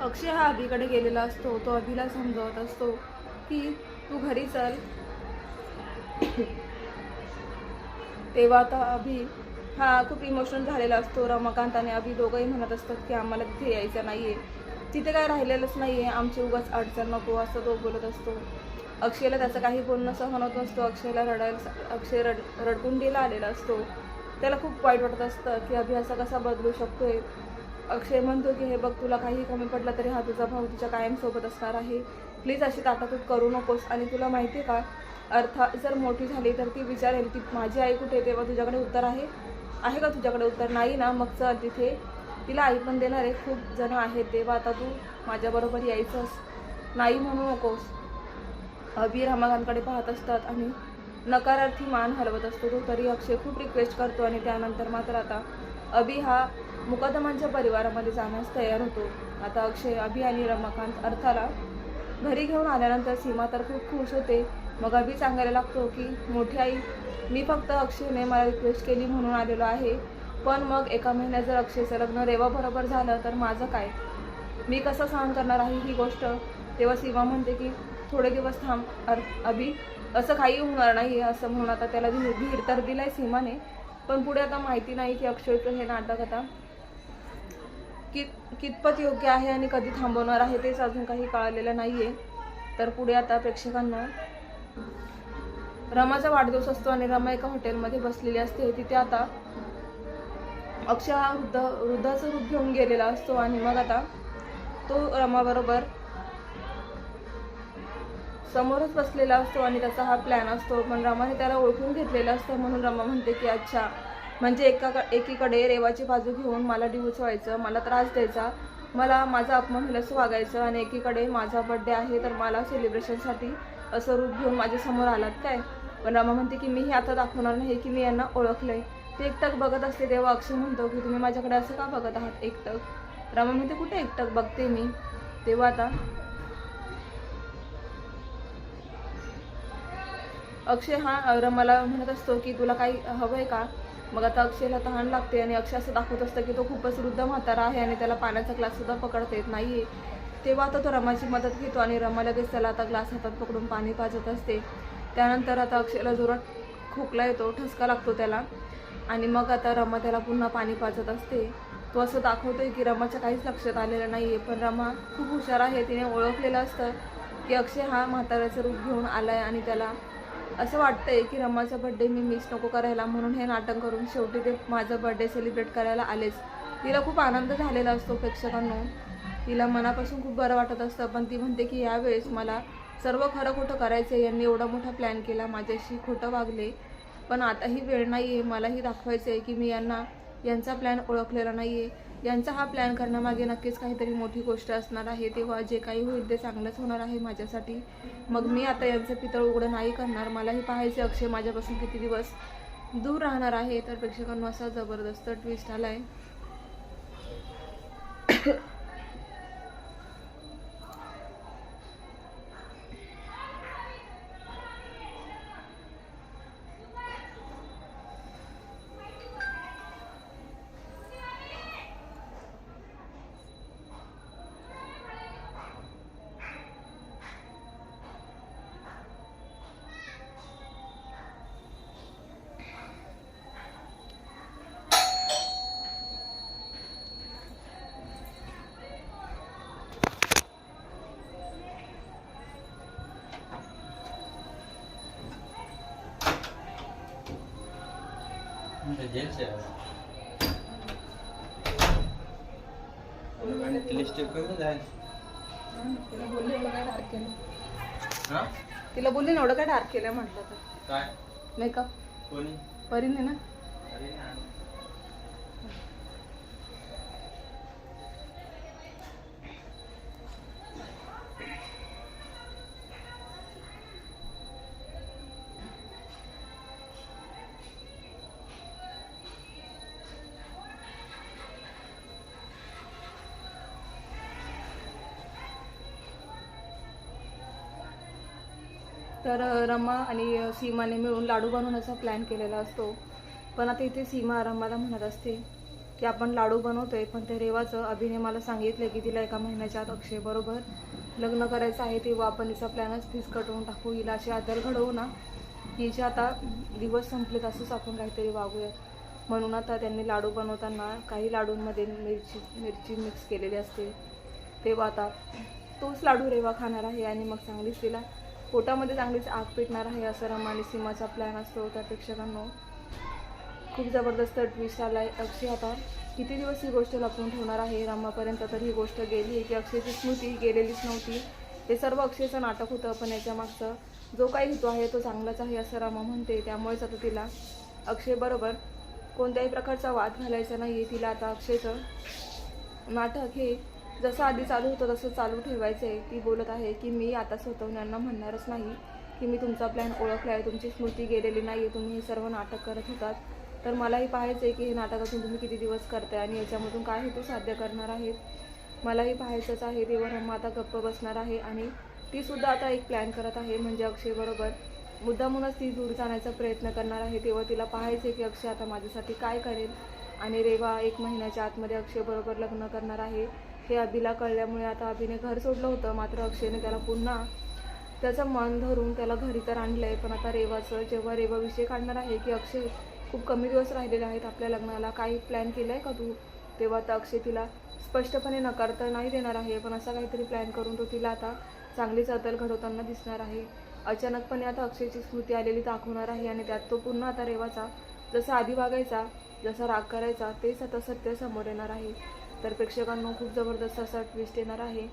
अक्षय हा अभिकडे गेलेला असतो तो अभिला समजवत असतो की तू घरी चल. तेव्हा आता अभि हा खूप इमोशनल झालेला असतो. रमाकांत आणि अभि दोघंही म्हणत असतात की आम्हाला तिथे यायचं नाही आहे तिथे काय राहिलेलंच नाही आहे आमची उगाच अडचण नको असं तो बोलत असतो. अक्षयला त्याचं काही बोलणं सहन होत नसतो. अक्षयला रडायला अक्षय रड रडकुंडीला आलेला असतो. त्याला खूप वाईट वाटत असतं की अभि असा कसा बदलू शकतोय? अक्षय म्हणतो की हे बघ तुला काही कमी पडलं तरी हा तुझा भाऊ तुझ्या कायमसोबत असणार आहे. प्लीज अशी ताटातूट करू नकोस. आणि तुला माहिती आहे का अर्था जर मोठी झाली तर ती विचारेल की माझी आई कुठे आहे? तेव्हा तुझ्याकडे उत्तर आहे. आहे का तुझ्याकडे उत्तर? नाही ना मग चल तिथे. तिला आई पण देणार आहे. खूप जण आहेत. तेव्हा आता तू माझ्याबरोबर यायचंस नाही म्हणू नकोस. अबी रमाकांकडे पाहत असतात आणि नकारार्थी मान हलवत असतो. तो तरी अक्षय खूप रिक्वेस्ट करतो आणि त्यानंतर मात्र आता अबी हा मुकदमांच्या परिवारामध्ये जाण्यास तयार होतो. आता अक्षय अभि आणि रमाकांत अर्थाला घरी घेऊन आल्यानंतर सीमा तर खूप खुश होते. मग अभि सांगायला लागतो की मोठी आई मी फक्त अक्षयने मला रिक्वेस्ट केली म्हणून आलेलो आहे. पण मग एका महिन्यात जर अक्षयचं लग्न रेवाबरोबर झालं तर माझं काय? मी कसं सहन करणार आहे ही गोष्ट? तेव्हा सीमा म्हणते की थोडे दिवस थांब अर अभि असं काही होणार नाही असं म्हणून आता त्याला धीर धीर तर दिलाय सीमाने. पण पुढे आता माहिती नाही की अक्षयचं हे नाटक आता कित कितपत योग्य आहे आणि कधी थांबवणार आहे तेच अजून काही कळालेलं नाही आहे तर पुढे आता प्रेक्षकांना रमाचा वाढदिवस असतो आणि रमा एका हॉटेलमध्ये बसलेली असते. तिथे आता अक्षय हा वृद्ध वृद्धाचं रूप घेऊन गेलेला असतो आणि मग आता तो रमाबरोबर समोरच बसलेला असतो आणि त्याचा हा प्लॅन असतो. पण रमाने त्याला ओळखून घेतलेला असतो. म्हणून रमा म्हणते की अच्छा म्हणजे एका एकीकडे रेवाची बाजू घेऊन मला डिवचवायचं मला त्रास द्यायचा मला माझा अपमान होईल असं वागायचं आणि एकीकडे माझा बड्डे आहे तर मला सेलिब्रेशनसाठी असं रूप घेऊन माझ्यासमोर आलात काय? पण रमा म्हणते की मी हे आता दाखवणार नाही की मी यांना ओळखलं आहे ते एकटक बघत असते तेव्हा अक्षय म्हणतो की तुम्ही माझ्याकडे असं का बघत आहात एकटक? रमा म्हणते कुठे एकटक बघते मी? तेव्हा आता अक्षय हा रमाला म्हणत असतो की तुला काही हवं आहे का? मग आता अक्षयला तहान लागते आणि अक्षय असं दाखवत असतं की तो खूपच वृद्ध म्हातारा आहे आणि त्याला पाण्याचा ग्लाससुद्धा पकडता येत नाहीये. तेव्हा आता तो रमाची मदत घेतो आणि रमा लगेच त्याला आता ग्लास हातात पकडून पाणी पाजत असते. त्यानंतर आता अक्षयला जोरात खोकला येतो ठसका लागतो त्याला. आणि मग आता रमा त्याला पुन्हा पाणी पाजत असते. तो असं दाखवतोय की रमाच्या काहीच लक्षात आलेलं नाही आहे पण रमा खूप हुशार आहे. तिने ओळखलेलं असतं की अक्षय हा म्हाताऱ्याचं रूप घेऊन आला आहे आणि त्याला असं वाटतंय की रमाचा बड्डे मी मिस नको करायला म्हणून हे नाटक करून शेवटी ते माझा बड्डे सेलिब्रेट करायला आलेच. तिला खूप आनंद झालेला असतो प्रेक्षकांनो. तिला मनापासून खूप बरं वाटत असतं पण ती म्हणते की यावेळेस मला सर्व खरं खोटं करायचं आहे यांनी एवढा मोठा प्लॅन केला माझ्याशी खोटं वागले. पण आताही वेळ नाही आहे मलाही दाखवायचं आहे की मी यांना यांचा प्लॅन ओळखलेला नाही आहे यांचा हा प्लॅन करण्यामागे नक्कीच काहीतरी मोठी गोष्ट असणार आहे. तेव्हा जे काही होईल ते चांगलंच होणार आहे माझ्यासाठी. मग मी आता यांचं पितळ उघडं नाही करणार. मलाही पाहायचे अक्षय माझ्यापासून किती दिवस दूर राहणार आहे. तर प्रेक्षकांना असा जबरदस्त ट्विस्ट आला आहे करून जाय तिला बोलले एवढं काय डार्क केलं? हा तिला बोलले ना एवढं काय डार्क केलं म्हटलं तर. काय? मेकअप कोणी? परीने ना? तर रमा आणि सीमाने मिळून लाडू बनवण्याचा प्लॅन केलेला असतो. पण आता इथे सीमा रमाला म्हणत असते की आपण लाडू बनवतोय पण ते रेवाचं अभिने मला सांगितलं की तिला एका महिन्याच्या आत अक्षयबरोबर लग्न करायचं आहे तेव्हा आपण हिचा प्लॅनच फीस कटवून टाकू. हिला अशी आदर घडवू ना हिचे आता दिवस संपलेत असंच आपण काहीतरी वागूयात. म्हणून आता त्यांनी लाडू बनवताना काही लाडूंमध्ये मिरची मिरची मिक्स केलेली असते. तेव्हा आता तोच लाडू रेवा खाणार आहे आणि मग चांगलीच तिला पोटामध्ये चांगलीच आग पेटणार आहे असं रमा आणि सीमाचा प्लॅन असतो त्या प्रेक्षकांनो. खूप जबरदस्त ट्विस्ट आला आहे अक्षय आता. किती दिवस ही गोष्ट लपवून ठेवणार आहे? रमापर्यंत तर ही गोष्ट गेली की अक्षयची स्मृती गेलेलीच नव्हती. हे सर्व अक्षयचं नाटक होतं पण याच्या मागचं जो काही हेतू आहे तो चांगलाच आहे असं रमा म्हणते. त्यामुळेच आता तिला अक्षयबरोबर कोणत्याही प्रकारचा वाद घालायचा नाही आहे तिला आता अक्षयचं नाटक हे जसं आधी चालू होतं तसं चालू ठेवायचं आहे. ती बोलत आहे की मी आता स्वतःहून म्हणणारच नाही की मी तुमचा प्लॅन ओळखला आहे तुमची स्मृती गेलेली नाही आहे तुम्ही हे सर्व नाटक करत होतात. तर मलाही पाहायचं आहे की हे नाटकातून तुम्ही किती दिवस करताय आणि याच्यामधून काय हेतू साध्य करणार आहेत? मलाही पाहायचंच आहे तेव्हा रम्मा आता गप्प बसणार आहे आणि ती सुद्धा आता एक प्लॅन करत आहे म्हणजे अक्षयबरोबर मुद्दामूनच ती दूर जाण्याचा प्रयत्न करणार आहे तेव्हा तिला पाहायचं आहे की अक्षय आता माझ्यासाठी काय करेल. आणि रेवा एक महिन्याच्या आतमध्ये अक्षयबरोबर लग्न करणार आहे. हे अभिला कळल्यामुळे आता अभिने घर सोडलं होतं. मात्र अक्षयने त्याला पुन्हा त्याचं मन धरून त्याला घरी तर आणलं आहे पण आता रेवाचं जेव्हा रेवा विषय काढणार आहे की अक्षय खूप कमी दिवस राहिलेले आहेत आपल्या लग्नाला काही प्लॅन केला आहे का तू? तेव्हा आता अक्षय तिला स्पष्टपणे नकार तर नाही देणार आहे पण असा काहीतरी प्लॅन करून तो तिला आता चांगलीच अदल घडवताना दिसणार आहे. अचानकपणे आता अक्षयची स्मृती आलेली दाखवणार आहे आणि त्यात तो पुन्हा आता रेवाचा जसा आधी वागायचा जसा राग करायचा तेच आता सत्य समोर येणार आहे. तर प्रेक्षकांना खूप जबरदस्त असा ट्विस्ट येणार आहे.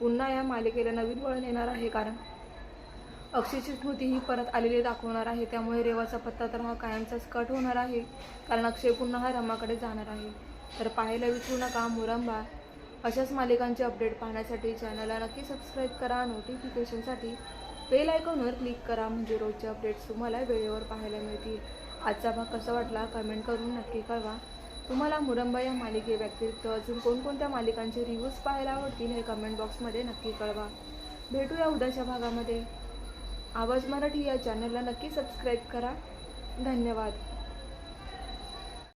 पुन्हा या मालिकेला नवीन वळण येणार आहे कारण अक्षयची स्मृती ही परत आलेली दाखवणार आहे. त्यामुळे रेवाचा पत्ता तर हा कायमचाच कट होणार आहे कारण अक्षय पुन्हा हा रमाकडे जाणार आहे. तर पाहायला विसरू नका मुरंबा. अशाच मालिकांचे अपडेट पाहण्यासाठी चॅनलला नक्की सबस्क्राईब करा. नोटिफिकेशनसाठी बेल आयकॉनवर क्लिक करा. म्हणजे रोजचे अपडेट्स तुम्हाला वेळेवर पाहायला मिळतील. आजचा भाग कसा वाटला? कमेंट करून नक्की कळवा. तुम्हाला मुरंबा या मालिकेव्यतिरिक्त अजून कोणकोणत्या मालिकांचे रिव्ह्यूज पाहायला आवडतील हे कमेंट बॉक्समध्ये नक्की कळवा. भेटूया उद्याच्या भागामध्ये. आवाज मराठी या चॅनलला नक्की सबस्क्राईब करा. धन्यवाद.